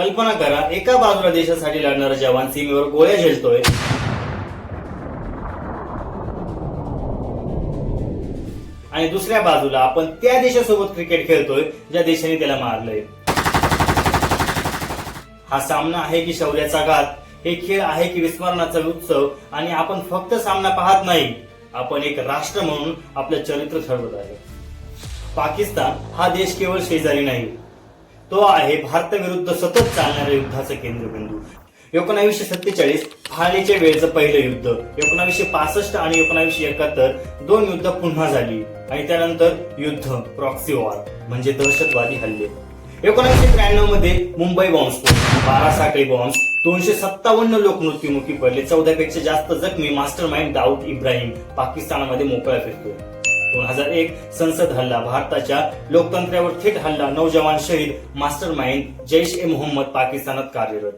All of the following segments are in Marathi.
कल्पना करा एका बाजूला देशासाठी लढणारा जवान सीमेवर गोळ्या झेलतोय. आणि दुसऱ्या बाजूला आपण त्या देशासोबत क्रिकेट खेळतोय ज्या देशाने त्याला मारलंय. हा सामना आहे की शौर्याचा घात? हे खेळ आहे की विस्मरणाचा उत्सव? आणि आपण फक्त सामना पाहत नाही आपण एक राष्ट्र म्हणून आपलं चरित्र ठरवत आहे. पाकिस्तान हा देश केवळ शेजारी नाही तो आहे भारताविरुद्ध सतत चालणाऱ्या युद्धाचा केंद्रबिंदू. एकोणावीसशे सत्तेचाळीस फाळणीच्या वेळचं पहिलं युद्ध. एकोणावीसशे पासष्ट आणि एकोणावीसशे एकाहत्तर दोन युद्ध पुन्हा झाली. आणि त्यानंतर युद्ध प्रॉक्सी वॉर म्हणजे दहशतवादी हल्ले. एकोणीसशे त्र्याण्णवमध्ये मुंबई बॉम्बस्फोट बारा साखळी बॉम्ब दोनशे सत्तावन्न लोक मृत्यूमुखी पडले. चौदा पेक्षा जास्त जखमी मास्टर माइंड दाऊद इब्राहिम पाकिस्तानामध्ये मोकळा फिरतो दोन हजार एक संसद हल्ला भारताच्या लोकतंत्र्यावर थेट हल्ला नौजवान शहीद मास्टर माइंड जैश ए मोहम्मद पाकिस्तानात कार्यरत.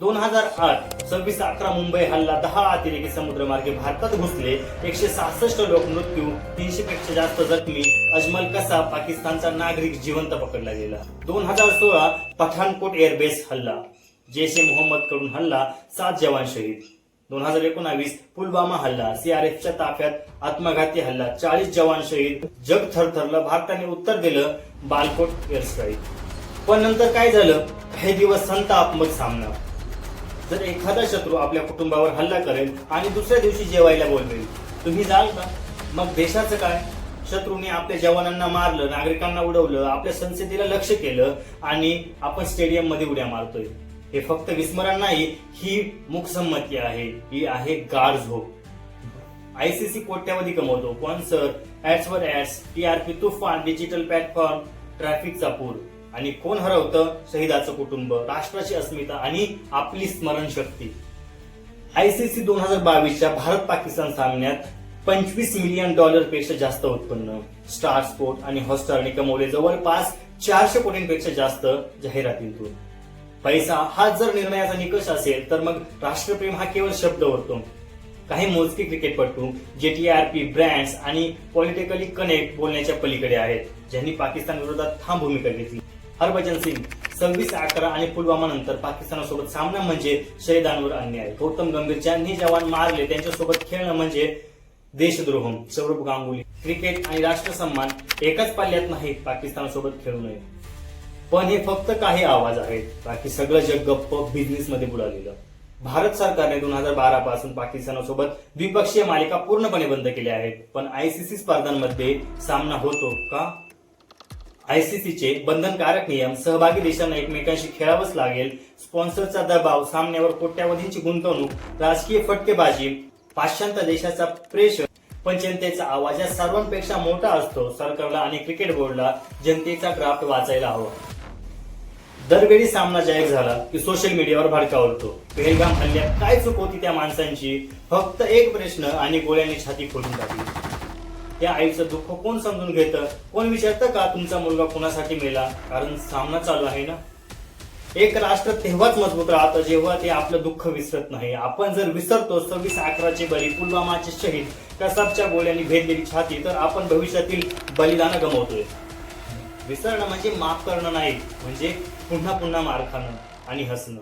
दोन हजार आठ सव्वीस अकरा मुंबई हल्ला दहा अतिरेकी समुद्रमार्गे भारतात घुसले एकशे सहासष्ट लोक मृत्यू तीनशे पेक्षा जास्त जखमी अजमल कसा पाकिस्तानचा नागरिक जिवंत पकडला गेला. दोन हजार सोळा पठाणकोट एअरबेस हल्ला जैश ए मोहम्मदकडून हल्ला सात जवान शहीद. दोन हजार एकोणावीस पुलवामा हल्ला सीआरएफच्या ताफ्यात आत्मघाती हल्ला चाळीस जवान शहीद जग थरथरलं भारताने उत्तर दिलं बालकोट एअरस्ट्राईक. पण नंतर काय झालं? हे दिवस संताप मग सामना. जर एखादा शत्रू आपल्या कुटुंबावर हल्ला करेल आणि दुसऱ्या दिवशी जेवायला बोलवेल तुम्ही जाल का? मग देशाचं काय? शत्रूने आपल्या जवानांना मारलं नागरिकांना उडवलं आपल्या संसदेला लक्ष केलं आणि आपण स्टेडियममध्ये उड्या मारतोय. हे फक्त विस्मरण नाही ही मूकसंमती आहे. ही आहे गार झोप. आयसीसी कोट्यावधी कमवतो. स्पॉन्सर ऍड्सवर ऍड्स टी आर पी तुफान डिजिटल प्लॅटफॉर्म ट्रॅफिकचा पूर. आणि कोण हरवतं? शहीदाचं कुटुंब राष्ट्राची अस्मिता आणि आपली स्मरणशक्ती. आयसीसी दोन हजार बावीसच्या भारत पाकिस्तान सामन्यात पंचवीस मिलियन डॉलरपेक्षा जास्त उत्पन्न. स्टार स्पोर्ट आणि हॉस्टारने कमवले जवळपास चारशे कोटींपेक्षा जास्त जाहिरातींतून. पैसा हा जर निर्णयाचा निकष असेल तर मग राष्ट्रप्रेम हा केवळ शब्द होतो. काही मोजके क्रिकेटपटू जे टीआरपी ब्रँड्स आणि पॉलिटिकली कनेक्ट बोलण्याच्या पलीकडे आहेत ज्यांनी पाकिस्तान विरोधात ठाम भूमिका घेतली. हरभजन सिंग सव्वीस अकरा आणि पुलवामा नंतर पाकिस्तानासोबत सामना म्हणजे शहीदांवर अन्याय. गौतम गंभीर ज्यांनी जवान मारले त्यांच्यासोबत खेळणं म्हणजे देशद्रोह. सौरभ गांगुली क्रिकेट आणि राष्ट्रसन्मान एकाच पाल्यात नाही पाकिस्तानासोबत खेळू नये पण हे फक्त काही आवाज आहेत. बाकी सगळं जग गप्प बिझनेसमध्ये बुडालेलं. भारत सरकारने दोन हजार बारा पासून पाकिस्तानासोबत द्विपक्षीय मालिका पूर्णपणे बंद केल्या आहेत. पण आयसीसी स्पर्धांमध्ये सामना होतो का? आयसीसीचे बंधनकारक नियम सहभागी देशांना एकमेकांशी खेळावंच लागेल. स्पॉन्सरचा दबाव सामन्यावर कोट्यावधींची गुंतवणूक राजकीय फटकेबाजी पाश्चात्य देशाचा प्रेशर पण जनतेचा आवाज या सर्वांपेक्षा मोठा असतो. सरकारला आणि क्रिकेट बोर्डला जनतेचा ड्राफ्ट वाचायला हवा. दरवेळी सामना जाहीर झाला की सोशल मीडियावर भडकावतो पेहलगाम हल्ल्यात काय चूक होती त्या माणसांची? फक्त एक प्रश्न आणि गोळ्याने छाती खोलून टाकली. त्या आईचं दुःख कोण समजून घेतं? कोण विचारतं का तुमचा मुलगा कोणासाठी मेला? कारण सामना चालू आहे ना? एक राष्ट्र तेव्हाच मजबूत राहतं जेव्हा ते आपलं दुःख विसरत नाही. आपण जर विसरतो सव्वीस अकराचे बळी पुलवामाचे शहीद कसाबच्या गोळ्यांनी भेदलेली छाती तर आपण भविष्यातील बलिदान गमावतोय. विसरणं म्हणजे माफ करणं नाही म्हणजे पुन्हा पुन्हा मार खाणं आणि हसणं.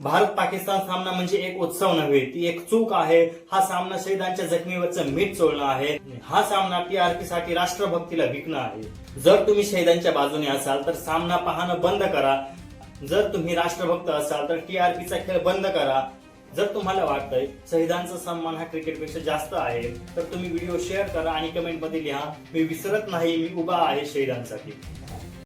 भारत पाकिस्तान सामना म्हणजे एक उत्सव नव्हे ती एक चूक आहे. हा सामना शहीदांच्या जखमीवरचं मीठ चोळणं आहे. हा सामना टीआरपी साठी राष्ट्रभक्तीला विकणं आहे. जर तुम्ही शहीदांच्या बाजूने असाल तर सामना पाहणं बंद करा. जर तुम्ही राष्ट्रभक्त असाल तर टीआरपीचा खेळ बंद करा. जर तुम्हाला वाटतंय शहीदांचा सन्मान हा क्रिकेटपेक्षा जास्त आहे तर तुम्ही व्हिडिओ शेअर करा आणि कमेंटमध्ये लिहा मी विसरत नाही मी उभा आहे शहीदांसाठी